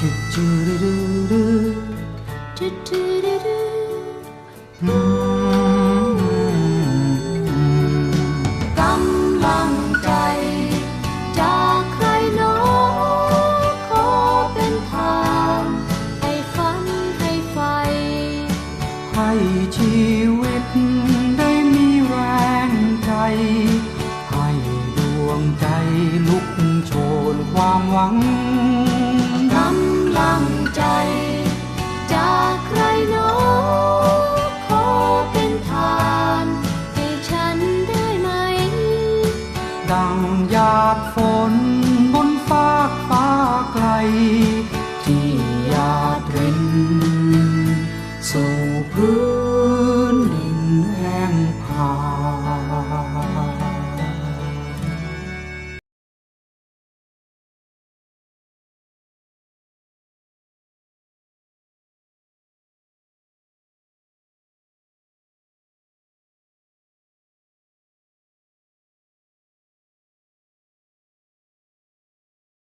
กำลังใจ จากใครหนอขอเป็นทาง ให้ฝันให้ไฟ ให้ชีวิตได้มีแรงใจ ให้ดวงใจลุกโชนความหวัง กำ ดังหยาดฝนบนฟากฟ้าไกล ที่หยาดริน สู่พื้นดินแห้งผา